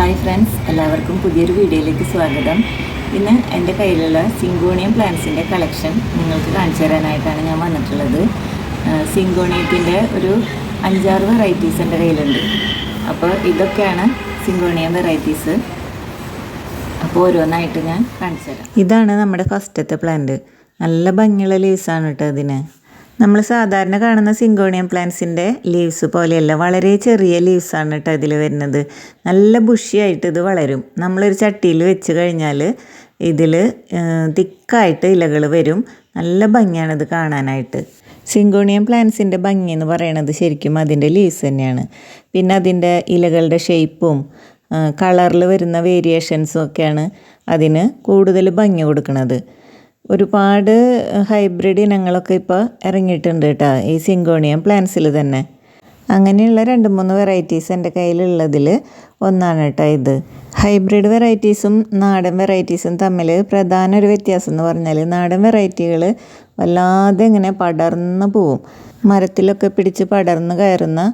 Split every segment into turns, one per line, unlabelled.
Hi friends എല്ലാവർക്കും പുതിയൊരു വീഡിയോയിലേക്ക് സ്വാഗതം. ഇന്ന് എന്റെ കയ്യിലുള്ള സിങ്കോണിയം പ്ലാന്റ്സിന്റെ കളക്ഷൻ നിങ്ങൾക്ക് കാണിച്ചു തരാനായിട്ടാണ് ഞാൻ വന്നിട്ടുള്ളത്. സിങ്കോണിയത്തിന്റെ ഒരു അഞ്ചാറ് വെറൈറ്റീസ് എന്റെ കയ്യിലുണ്ട്. അപ്പോൾ ഇതൊക്കെയാണ് സിങ്കോണിയം വെറൈറ്റീസ് അപ്പോൾ ഓരോന്നായിട്ട് ഞാൻ കാണിച്ചു തരാം. ഇതാണ് നമ്മുടെ ഫസ്റ്റത്തെ പ്ലാന്റ് നല്ല ഭംഗിയുള്ള ലീസാണ് കേട്ടോ ഇതിന്. നമ്മൾ സാധാരണ കാണുന്ന സിങ്കോണിയം പ്ലാന്റ്സിന്റെ ലീവ്സ് പോലെയല്ല വളരെ ചെറിയ ലീവ്സാണ് കേട്ടോ ഇതിൽ വരുന്നത്. നല്ല ബുഷിയായിട്ട് ഇത് വളരും. നമ്മളൊരു ചട്ടിയിൽ വെച്ച് കഴിഞ്ഞാൽ ഇതിൽ തിക്കായിട്ട് ഇലകൾ വരും. നല്ല ഭംഗിയാണ് ഇത് കാണാനായിട്ട്. സിങ്കോണിയം പ്ലാന്റ്സിന്റെ ഭംഗി എന്ന് പറയുന്നത് ശരിക്കും അതിന്റെ ലീവ്സ് തന്നെയാണ്. പിന്നെ അതിന്റെ ഇലകളുടെ ഷേപ്പും കളറിൽ വരുന്ന വേരിയേഷൻസും ഒക്കെയാണ് അതിന് കൂടുതൽ ഭംഗി കൊടുക്കുന്നത് ഒരുപാട് ഹൈബ്രിഡ് ഇനങ്ങളൊക്കെ ഇപ്പോൾ ഇറങ്ങിയിട്ടുണ്ട് കേട്ടോ ഈ സിങ്കോണിയം പ്ലാന്റ്സിൽ തന്നെ. അങ്ങനെയുള്ള രണ്ട് മൂന്ന് വെറൈറ്റീസ് എന്റെ കയ്യിലുള്ളതിൽ ഒന്നാണ് കേട്ടോ ഇത്. ഹൈബ്രിഡ് വെറൈറ്റീസും നാടൻ വെറൈറ്റീസും തമ്മിൽ പ്രധാന ഒരു വ്യത്യാസം എന്ന് പറഞ്ഞാൽ നാടൻ വെറൈറ്റികൾ വല്ലാതെ ഇങ്ങനെ പടർന്ന് പോവും. മരത്തിലൊക്കെ പിടിച്ച് പടർന്നു കയറുന്ന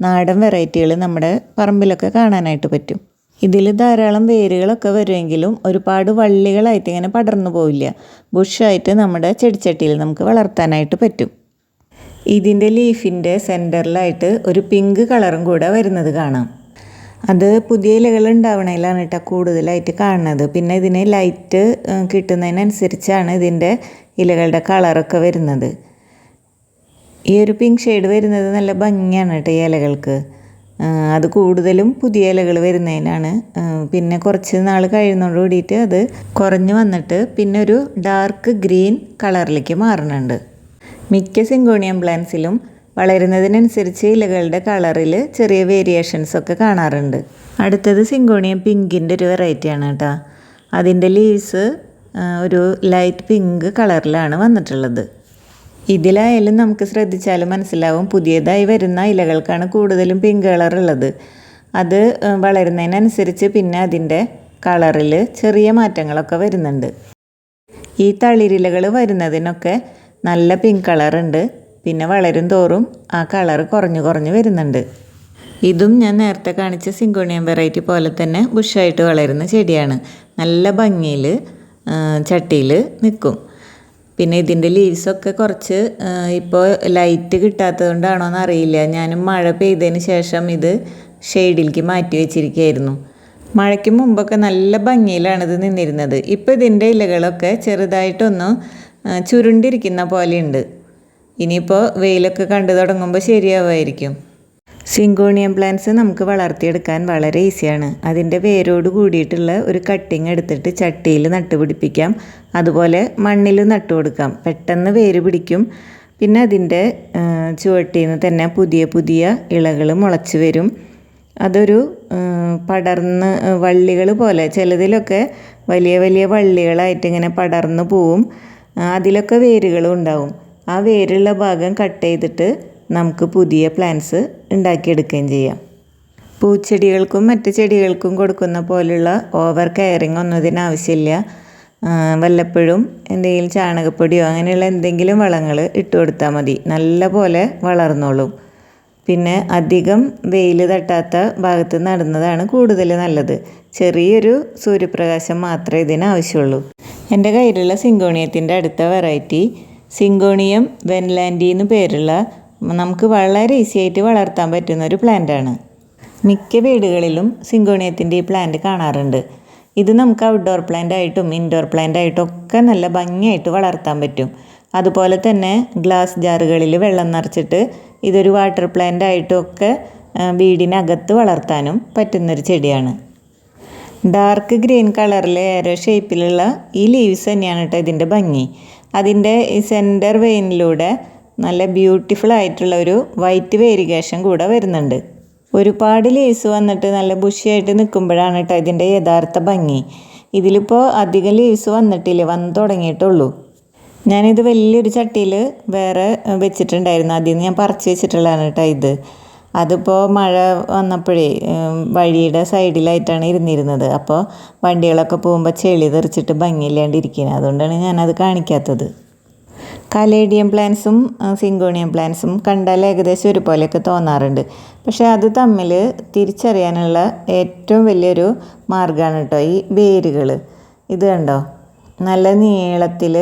നാടൻ വെറൈറ്റികൾ നമ്മുടെ പറമ്പിലൊക്കെ കാണാനായിട്ട് പറ്റും. ഇതിൽ ധാരാളം വേരുകളൊക്കെ വരുമെങ്കിലും ഒരുപാട് വള്ളികളായിട്ട് ഇങ്ങനെ പടർന്നു പോവില്ല. ബുഷായിട്ട് നമ്മുടെ ചെടിച്ചട്ടിയിൽ നമുക്ക് വളർത്താനായിട്ട് പറ്റും. ഇതിന്റെ ലീഫിന്റെ സെന്ററിലായിട്ട് ഒരു പിങ്ക് കളറും കൂടെ വരുന്നത് കാണാം. അത് പുതിയ ഇലകൾ ഉണ്ടാവണതിലാണ് കേട്ടോ കൂടുതലായിട്ട് കാണുന്നത്. പിന്നെ ഇതിന് ലൈറ്റ് കിട്ടുന്നതിനനുസരിച്ചാണ് ഇതിന്റെ ഇലകളുടെ കളറൊക്കെ വരുന്നത്. ഈ ഒരു പിങ്ക് ഷെയ്ഡ് വരുന്നത് നല്ല ഭംഗിയാണ് കേട്ടോ ഈ ഇലകൾക്ക്. അത് കൂടുതലും പുതിയ ഇലകൾ വരുന്നതിനാണ്. പിന്നെ കുറച്ച് നാൾ കഴിയുന്നതോട് കൂടിയിട്ട് അത് കുറഞ്ഞു വന്നിട്ട് പിന്നെ ഒരു ഡാർക്ക് ഗ്രീൻ കളറിലേക്ക് മാറുന്നുണ്ട്. മിക്ക സിങ്കോണിയം പ്ലാന്റ്സിലും വളരുന്നതിനനുസരിച്ച് ഇലകളുടെ കളറിൽ ചെറിയ വേരിയേഷൻസ് ഒക്കെ കാണാറുണ്ട്. അടുത്തത് സിങ്കോണിയം പിങ്കിന്റെ ഒരു വെറൈറ്റിയാണ് കേട്ടോ. അതിന്റെ ലീവ്സ് ഒരു ലൈറ്റ് പിങ്ക് കളറിലാണ് വന്നിട്ടുള്ളത്. ഇതിലായാലും നമുക്ക് ശ്രദ്ധിച്ചാലും മനസ്സിലാവും പുതിയതായി വരുന്ന ഇലകൾക്കാണ് കൂടുതലും പിങ്ക് കളർ ഉള്ളത്. അത് വളരുന്നതിനനുസരിച്ച് പിന്നെ അതിന്റെ കളറിൽ ചെറിയ മാറ്റങ്ങളൊക്കെ വരുന്നുണ്ട്. ഈ തളിരിലകൾ വരുന്നതിനൊക്കെ നല്ല പിങ്ക് കളറുണ്ട് പിന്നെ വളരും തോറും ആ കളർ കുറഞ്ഞു കുറഞ്ഞു വരുന്നുണ്ട്. ഇതും ഞാൻ നേരത്തെ കാണിച്ച സിങ്കോണിയം വെറൈറ്റി പോലെ തന്നെ ബുഷായിട്ട് വളരുന്ന ചെടിയാണ്. നല്ല ഭംഗിയിൽ ചട്ടിയിൽ നിൽക്കും. പിന്നെ ഇതിന്റെ ലീവ്സൊക്കെ കുറച്ച് ഇപ്പോൾ ലൈറ്റ് കിട്ടാത്തത് കൊണ്ടാണോ എന്ന് അറിയില്ല ഞാനും മഴ പെയ്തതിന് ശേഷം ഇത് ഷെയ്ഡിലേക്ക് മാറ്റി വെച്ചിരിക്കുകയായിരുന്നു. മഴയ്ക്ക് മുമ്പൊക്കെ നല്ല ഭംഗിയിലാണ് ഇത് നിന്നിരുന്നത്. ഇപ്പോൾ ഇതിന്റെ ഇലകളൊക്കെ ചെറുതായിട്ടൊന്ന് ചുരുണ്ടിരിക്കുന്ന പോലെയുണ്ട്. ഇനിയിപ്പോൾ വെയിലൊക്കെ കണ്ടു തുടങ്ങുമ്പോൾ ശരിയാവുമായിരിക്കും. സിങ്കോണിയം പ്ലാന്റ്സ് നമുക്ക് വളർത്തിയെടുക്കാൻ വളരെ ഈസിയാണ് അതിന്റെ വേരോട് കൂടിയിട്ടുള്ള ഒരു കട്ടിങ് എടുത്തിട്ട് ചട്ടിയിൽ നട്ടുപിടിപ്പിക്കാം അതുപോലെ മണ്ണിൽ നട്ടു കൊടുക്കാം. പെട്ടെന്ന് വേര് പിടിക്കും. പിന്നെ അതിന്റെ ചുവട്ടിൽ നിന്ന് തന്നെ പുതിയ പുതിയ ഇളകൾ മുളച്ച് വരും. അതൊരു പടർന്ന് വള്ളികൾ പോലെ ചിലതിലൊക്കെ വലിയ വലിയ വള്ളികളായിട്ട് ഇങ്ങനെ പടർന്നു പോവും. അതിലൊക്കെ വേരുകളും ഉണ്ടാവും. ആ വേരുള്ള ഭാഗം കട്ട് ചെയ്തിട്ട് നമുക്ക് പുതിയ പ്ലാന്റ്സ് ഉണ്ടാക്കിയെടുക്കുകയും ചെയ്യാം. പൂച്ചെടികൾക്കും മറ്റ് ചെടികൾക്കും കൊടുക്കുന്ന പോലുള്ള ഓവർ കെയറിങ് ഒന്നും ഇതിനാവശ്യമില്ല വല്ലപ്പോഴും എന്തെങ്കിലും ചാണകപ്പൊടിയോ അങ്ങനെയുള്ള എന്തെങ്കിലും വളങ്ങൾ ഇട്ട് കൊടുത്താൽ മതി. നല്ല പോലെ വളർന്നോളും. പിന്നെ അധികം വെയിൽ തട്ടാത്ത ഭാഗത്ത് നടുന്നതാണ് കൂടുതൽ നല്ലത്. ചെറിയൊരു സൂര്യപ്രകാശം മാത്രമേ ഇതിന് ആവശ്യമുള്ളൂ. എന്റെ കയ്യിലുള്ള സിങ്കോണിയത്തിന്റെ അടുത്ത വെറൈറ്റി സിങ്കോണിയം വെൻലാൻഡി എന്ന് പേരുള്ള നമുക്ക് വളരെ ഈസി ആയിട്ട് വളർത്താൻ പറ്റുന്ന ഒരു പ്ലാന്റാണ് മിക്ക വീടുകളിലും സിങ്കോണിയത്തിന്റെ ഈ പ്ലാന്റ് കാണാറുണ്ട്. ഇത് നമുക്ക് ഔട്ട്ഡോർ പ്ലാന്റ് ആയിട്ടും ഇൻഡോർ പ്ലാന്റ് ആയിട്ടും ഒക്കെ നല്ല ഭംഗിയായിട്ട് വളർത്താൻ പറ്റും. അതുപോലെ തന്നെ ഗ്ലാസ് ജാറുകളിൽ വെള്ളം നിറച്ചിട്ട് ഇതൊരു വാട്ടർ പ്ലാന്റ് ആയിട്ടും ഒക്കെ വീടിനകത്ത് വളർത്താനും പറ്റുന്നൊരു ചെടിയാണ്. ഡാർക്ക് ഗ്രീൻ കളറിലെ ഏരോ ഷേപ്പിലുള്ള ഈ ലീവ്സ് തന്നെയാണ് കേട്ടോ ഇതിന്റെ ഭംഗി. അതിന്റെ സെന്റർ വെയിനിലൂടെ നല്ല ബ്യൂട്ടിഫുൾ ആയിട്ടുള്ള ഒരു വൈറ്റ് വേരിഗേഷൻ കൂടെ വരുന്നുണ്ട്. ഒരുപാട് ലേസ് വന്നിട്ട് നല്ല ബുഷിയായിട്ട് നിൽക്കുമ്പോഴാണ് കേട്ടോ ഇതിന്റെ യഥാർത്ഥ ഭംഗി. ഇതിലിപ്പോൾ അധികം ലീവ്സ് വന്നിട്ടില്ല വന്ന് തുടങ്ങിയിട്ടുള്ളൂ. ഞാനിത് വലിയൊരു ചട്ടിയിൽ വേറെ വെച്ചിട്ടുണ്ടായിരുന്നു. അതിൽ നിന്ന് ഞാൻ പറിച്ച് വെച്ചിട്ടുള്ളതാണ് കേട്ടോ ഇത്. അതിപ്പോൾ മഴ വന്നപ്പോഴേ വഴിയുടെ സൈഡിലായിട്ടാണ് ഇരുന്നിരുന്നത്. അപ്പോൾ വണ്ടികളൊക്കെ പോകുമ്പോൾ ചെളി തെറിച്ചിട്ട് ഭംഗിയില്ലാണ്ടിരിക്കുന്നത് അതുകൊണ്ടാണ് ഞാനത് കാണിക്കാത്തത്. കലേഡിയം പ്ലാന്റ്സും സിങ്കോണിയം പ്ലാന്റ്സും കണ്ടാൽ ഏകദേശം ഒരുപോലെയൊക്കെ തോന്നാറുണ്ട്. പക്ഷേ അത് തമ്മിൽ തിരിച്ചറിയാനുള്ള ഏറ്റവും വലിയൊരു മാർഗമാണ് കേട്ടോ ഈ വേരുകൾ ഇത് കണ്ടോ? നല്ല നീളത്തിൽ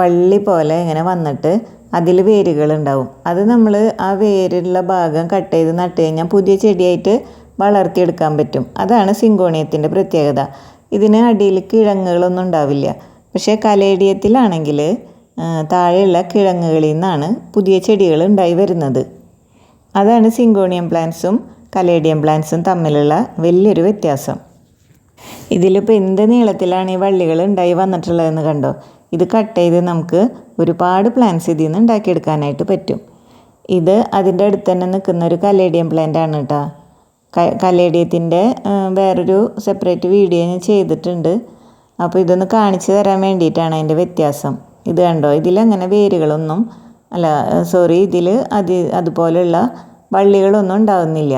വള്ളി പോലെ ഇങ്ങനെ വന്നിട്ട് അതിൽ വേരുകളുണ്ടാവും അത് നമ്മൾ ആ വേരുള്ള ഭാഗം കട്ട് ചെയ്ത് നട്ട് കഴിഞ്ഞാൽ പുതിയ ചെടിയായിട്ട് വളർത്തിയെടുക്കാൻ പറ്റും. അതാണ് സിങ്കോണിയത്തിന്റെ പ്രത്യേകത. ഇതിന് അടിയിൽ കിഴങ്ങുകളൊന്നും ഉണ്ടാവില്ല. പക്ഷേ കലേഡിയത്തിലാണെങ്കിൽ താഴെയുള്ള കിഴങ്ങുകളിൽ നിന്നാണ് പുതിയ ചെടികൾ ഉണ്ടായി വരുന്നത്. അതാണ് സിങ്കോണിയം പ്ലാന്റ്സും കലേഡിയം പ്ലാന്റ്സും തമ്മിലുള്ള വലിയൊരു വ്യത്യാസം. ഇതിലിപ്പോൾ എന്ത് നീളത്തിലാണ് ഈ വള്ളികൾ ഉണ്ടായി വന്നിട്ടുള്ളതെന്ന് കണ്ടോ? ഇത് കട്ട് ചെയ്ത് നമുക്ക് ഒരുപാട് പ്ലാന്റ്സ് ഇതിൽ നിന്ന് ഉണ്ടാക്കിയെടുക്കാനായിട്ട് പറ്റും. ഇത് അതിന്റെ അടുത്ത് തന്നെ നിൽക്കുന്ന ഒരു കലേഡിയം പ്ലാന്റ് ആണ് കേട്ടോ കലേഡിയത്തിന്റെ വേറൊരു സെപ്പറേറ്റ് വീഡിയോ ഞാൻ ചെയ്തിട്ടുണ്ട്. അപ്പോൾ ഇതൊന്ന് കാണിച്ചു തരാൻ വേണ്ടിയിട്ടാണ് അതിന്റെ വ്യത്യാസം. ഇത് കണ്ടോ? ഇതിലങ്ങനെ വേരുകളൊന്നും അല്ല സോറി ഇതിൽ അത് അതുപോലെയുള്ള വള്ളികളൊന്നും ഉണ്ടാകുന്നില്ല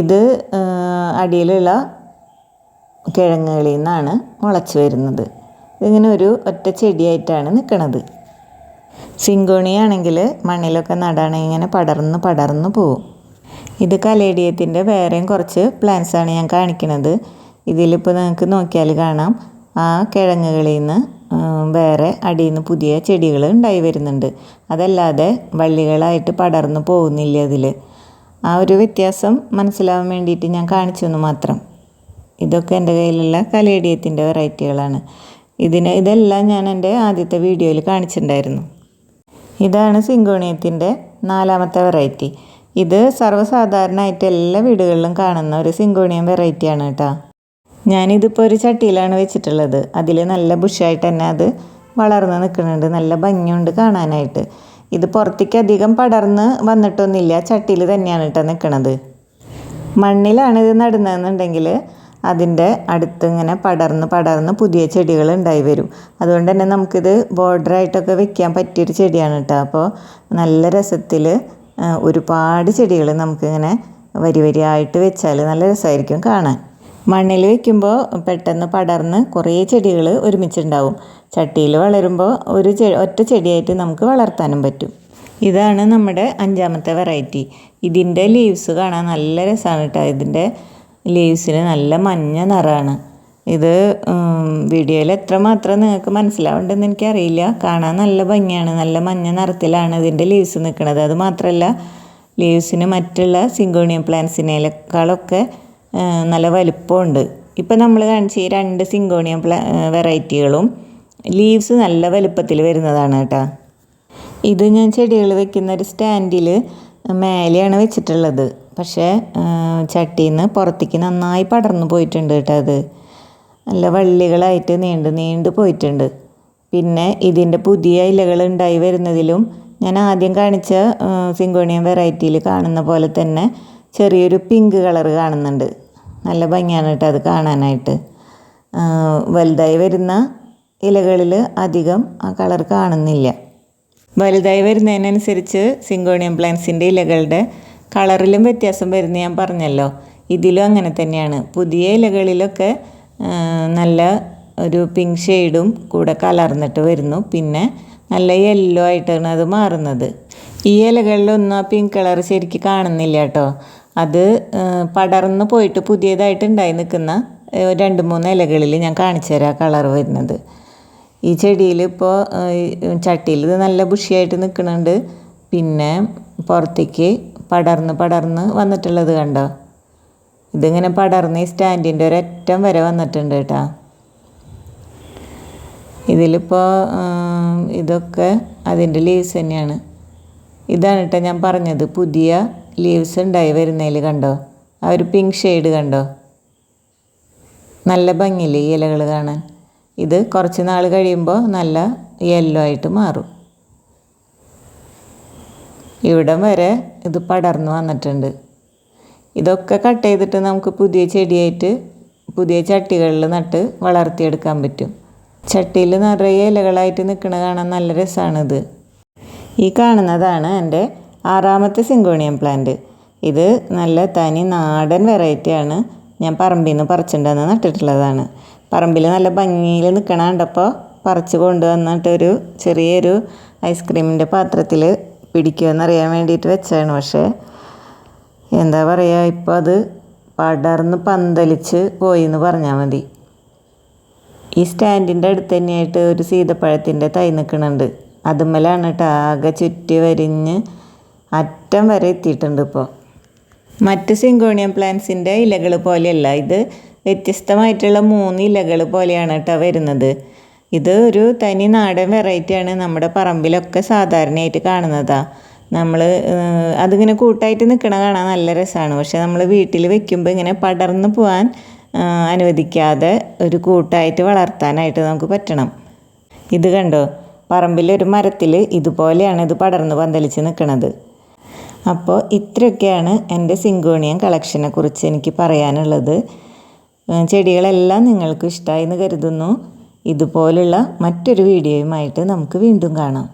ഇത് അടിയിലുള്ള കിഴങ്ങുകളിൽ നിന്നാണ് മുളച്ച് വരുന്നത്. ഇതിങ്ങനെ ഒരു ഒറ്റ ചെടിയായിട്ടാണ് നിൽക്കുന്നത് സിങ്കോണിയാണെങ്കിൽ മണ്ണിലൊക്കെ നടാണെങ്കിൽ ഇങ്ങനെ പടർന്ന് പടർന്ന് പോവും. ഇത് കലേഡിയത്തിന്റെ വേറെയും കുറച്ച് പ്ലാന്റ്സാണ് ഞാൻ കാണിക്കുന്നത് ഇതിലിപ്പോൾ നിങ്ങൾക്ക് നോക്കിയാൽ കാണാം. ആ കിഴങ്ങുകളിൽ നിന്ന് വേറെ അടിയിൽ നിന്ന് പുതിയ ചെടികൾ ഉണ്ടായി വരുന്നുണ്ട്. അതല്ലാതെ വള്ളികളായിട്ട് പടർന്നു പോകുന്നില്ല അതിൽ ആ ഒരു വ്യത്യാസം മനസ്സിലാവാൻ വേണ്ടിയിട്ട് ഞാൻ കാണിച്ചു മാത്രം. ഇതൊക്കെ എന്റെ കയ്യിലുള്ള കലേഡിയത്തിന്റെ വെറൈറ്റികളാണ്. ഇതിന് ഇതെല്ലാം ഞാൻ എന്റെ ആദ്യത്തെ വീഡിയോയിൽ കാണിച്ചിട്ടുണ്ടായിരുന്നു. ഇതാണ് സിങ്കോണിയത്തിന്റെ നാലാമത്തെ വെറൈറ്റി. ഇത് സർവസാധാരണമായിട്ട് എല്ലാ വീടുകളിലും കാണുന്ന ഒരു സിങ്കോണിയം വെറൈറ്റിയാണ് കേട്ടോ. ഞാനിതിപ്പോൾ ഒരു ചട്ടിയിലാണ് വെച്ചിട്ടുള്ളത്. അതിൽ നല്ല ബുഷായിട്ട് തന്നെ അത് വളർന്ന് നിൽക്കുന്നുണ്ട്. നല്ല ഭംഗിയുണ്ട് കാണാനായിട്ട്. ഇത് പുറത്തേക്ക് അധികം പടർന്ന് വന്നിട്ടൊന്നുമില്ല. ചട്ടിയിൽ തന്നെയാണ് കേട്ടോ നിൽക്കുന്നത് മണ്ണിലാണ് ഇത് നടുന്നതെന്നുണ്ടെങ്കിൽ അതിന്റെ അടുത്ത് ഇങ്ങനെ പടർന്ന് പടർന്ന് പുതിയ ചെടികൾ ഉണ്ടായി വരും. അതുകൊണ്ട് തന്നെ നമുക്കിത് ബോർഡറായിട്ടൊക്കെ വെക്കാൻ പറ്റിയൊരു ചെടിയാണ് കേട്ടോ. അപ്പോൾ നല്ല രസത്തിൽ ഒരുപാട് ചെടികൾ നമുക്കിങ്ങനെ വരി വരിയായിട്ട് വെച്ചാൽ നല്ല രസമായിരിക്കും കാണാൻ. മണ്ണിൽ വെക്കുമ്പോൾ പെട്ടെന്ന് പടർന്ന് കുറേ ചെടികൾ ഒരുമിച്ചുണ്ടാവും. ചട്ടിയിൽ വളരുമ്പോൾ ഒരു ഒറ്റ ചെടിയായിട്ട് നമുക്ക് വളർത്താനും പറ്റും. ഇതാണ് നമ്മുടെ അഞ്ചാമത്തെ വെറൈറ്റി. ഇതിന്റെ ലീവ്സ് കാണാൻ നല്ല രസമാണ് കേട്ടോ. ഇതിന്റെ ലീവ്സിന് നല്ല മഞ്ഞ നിറമാണ്. ഇത് വീഡിയോയിൽ എത്രമാത്രം നിങ്ങൾക്ക് മനസ്സിലാവുന്നുണ്ടെന്ന് എനിക്കറിയില്ല. കാണാൻ നല്ല ഭംഗിയാണ്. നല്ല മഞ്ഞ നിറത്തിലാണ് ഇതിന്റെ ലീവ്സ് നിൽക്കുന്നത്. അത് മാത്രമല്ല ലീവ്സിന് മറ്റുള്ള സിങ്കോണിയം പ്ലാന്റ്സിനേക്കാളൊക്കെ നല്ല വലിപ്പമുണ്ട്. ഇപ്പം നമ്മൾ കാണിച്ച ഈ രണ്ട് സിങ്കോണിയം പ്ലാ വെറൈറ്റികളും ലീവ്സ് നല്ല വലുപ്പത്തിൽ വരുന്നതാണ് കേട്ടോ. ഇത് ഞാൻ ചെടികൾ വെക്കുന്ന ഒരു സ്റ്റാൻഡിൽ മേലെയാണ് വെച്ചിട്ടുള്ളത്. പക്ഷേ ചട്ടിയിൽ നിന്ന് പുറത്തേക്ക് നന്നായി പടർന്നു പോയിട്ടുണ്ട് കേട്ടോ അത്. നല്ല വള്ളികളായിട്ട് നീണ്ട് നീണ്ട് പോയിട്ടുണ്ട്. പിന്നെ ഇതിന്റെ പുതിയ ഇലകൾ ഉണ്ടായി വരുന്നതിലും ഞാൻ ആദ്യം കാണിച്ച സിങ്കോണിയം വെറൈറ്റിയിൽ കാണുന്ന പോലെ തന്നെ ചെറിയൊരു പിങ്ക് കളർ കാണുന്നുണ്ട്. നല്ല ഭംഗിയാണ് കേട്ടോ അത് കാണാനായിട്ട്. വലുതായി വരുന്ന ഇലകളിൽ അധികം ആ കളർ കാണുന്നില്ല. വലുതായി വരുന്നതിനനുസരിച്ച് സിങ്കോണിയം പ്ലാന്റ്സിന്റെ ഇലകളുടെ കളറിലും വ്യത്യാസം വരുന്ന ഞാൻ പറഞ്ഞല്ലോ. ഇതിലും അങ്ങനെ തന്നെയാണ്. പുതിയ ഇലകളിലൊക്കെ നല്ല ഒരു പിങ്ക് ഷെയ്ഡും കൂടെ കലർന്നിട്ട് വരുന്നു. പിന്നെ നല്ല യെല്ലോ ആയിട്ടാണ് അത് മാറുന്നത്. ഈ ഇലകളിലൊന്നും ആ പിങ്ക് കളർ ശരിക്കും കാണുന്നില്ല കേട്ടോ. അത് പടർന്ന് പോയിട്ട് പുതിയതായിട്ട് ഉണ്ടായി നിൽക്കുന്ന രണ്ട് മൂന്ന് ഇലകളിൽ ഞാൻ കാണിച്ചു തരാം കളർ വരുന്നത്. ഈ ചെടിയിൽ ഇപ്പോൾ ചട്ടിയിൽ ഇത് നല്ല ബുഷിയായിട്ട് നിൽക്കുന്നുണ്ട്. പിന്നെ പുറത്തേക്ക് പടർന്ന് പടർന്ന് വന്നിട്ടുള്ളത് കണ്ടോ? ഇതിങ്ങനെ പടർന്ന് ഈ സ്റ്റാൻഡിന്റെ ഒരറ്റം വരെ വന്നിട്ടുണ്ട് കേട്ടോ. ഇതിലിപ്പോൾ ഇതൊക്കെ അതിന്റെ ലീവ്സ് തന്നെയാണ്. ഇതാണ് കേട്ടോ ഞാൻ പറഞ്ഞത് പുതിയ ലീവ്സ് ഉണ്ടായി വരുന്നതിൽ കണ്ടോ? ആ ഒരു പിങ്ക് ഷെയ്ഡ് കണ്ടോ? നല്ല ഭംഗിയില്ലേ ഈ ഇലകൾ കാണാൻ? ഇത് കുറച്ച് നാൾ കഴിയുമ്പോൾ നല്ല യെല്ലോ ആയിട്ട് മാറും. ഇവിടം വരെ ഇത് പടർന്നു വന്നിട്ടുണ്ട്. ഇതൊക്കെ കട്ട് ചെയ്തിട്ട് നമുക്ക് പുതിയ ചെടിയായിട്ട് പുതിയ ചട്ടികളിൽ നട്ട് വളർത്തിയെടുക്കാൻ പറ്റും. ചട്ടിയിൽ നിറയെ ഇലകളായിട്ട് നിൽക്കുന്ന കാണാൻ നല്ല രസമാണിത് ഈ കാണുന്നതാണ് എന്റെ ആറാമത്തെ സിങ്കോണിയം പ്ലാന്റ്. ഇത് നല്ല തനി നാടൻ വെറൈറ്റിയാണ്. ഞാൻ പറമ്പിൽ നിന്ന് പറിച്ചിട്ടുണ്ടെന്ന് നട്ടിട്ടുള്ളതാണ്. പറമ്പിൽ നല്ല ഭംഗിയിൽ നിൽക്കണ കണ്ടപ്പോൾ പറിച്ച് കൊണ്ടുവന്നിട്ടൊരു ചെറിയൊരു ഐസ്ക്രീമിന്റെ പാത്രത്തിൽ പിടിക്കുമെന്നറിയാൻ വേണ്ടിയിട്ട് വെച്ചാണ് പക്ഷേ എന്താ പറയുക ഇപ്പോൾ അത് പടർന്ന് പന്തലിച്ച് പോയി എന്ന് പറഞ്ഞാൽ മതി. ഈ സ്റ്റാൻഡിന്റെ അടുത്ത് തന്നെയായിട്ട് ഒരു സീതപ്പഴത്തിന്റെ തൈ നിൽക്കുന്നുണ്ട് അതുമ്മലാണ് കേട്ടോ ആകെ ചുറ്റി വരിഞ്ഞ് അറ്റം വരെ എത്തിയിട്ടുണ്ട് ഇപ്പോൾ മറ്റ് സിങ്കോണിയം പ്ലാന്റ്സിന്റെ ഇലകൾ പോലെയല്ല ഇത് വ്യത്യസ്തമായിട്ടുള്ള മൂന്ന് ഇലകൾ പോലെയാണ് കേട്ടോ വരുന്നത്. ഇത് ഒരു തനി നാടൻ വെറൈറ്റിയാണ് നമ്മുടെ പറമ്പിലൊക്കെ സാധാരണയായിട്ട് കാണുന്നതാണ് നമ്മൾ അതിങ്ങനെ കൂട്ടായിട്ട് നിൽക്കണ കാണാൻ നല്ല രസമാണ് പക്ഷേ നമ്മൾ വീട്ടിൽ വെക്കുമ്പോൾ ഇങ്ങനെ പടർന്നു പോകാൻ അനുവദിക്കാതെ ഒരു കൂട്ടായിട്ട് വളർത്താനായിട്ട് നമുക്ക് പറ്റണം. ഇത് കണ്ടോ? പറമ്പിലൊരു മരത്തിൽ ഇതുപോലെയാണ് ഇത് പടർന്ന് പന്തലിച്ച് നിൽക്കുന്നത് അപ്പോൾ ഇത്രയൊക്കെയാണ് എന്റെ സിങ്കോണിയൻ കളക്ഷനെ കുറിച്ച് എനിക്ക് പറയാനുള്ളത്. ചെടികളെല്ലാം നിങ്ങൾക്ക് ഇഷ്ടമായി എന്ന് കരുതുന്നു. ഇതുപോലുള്ള മറ്റൊരു വീഡിയോയുമായിട്ട് നമുക്ക് വീണ്ടും കാണാം.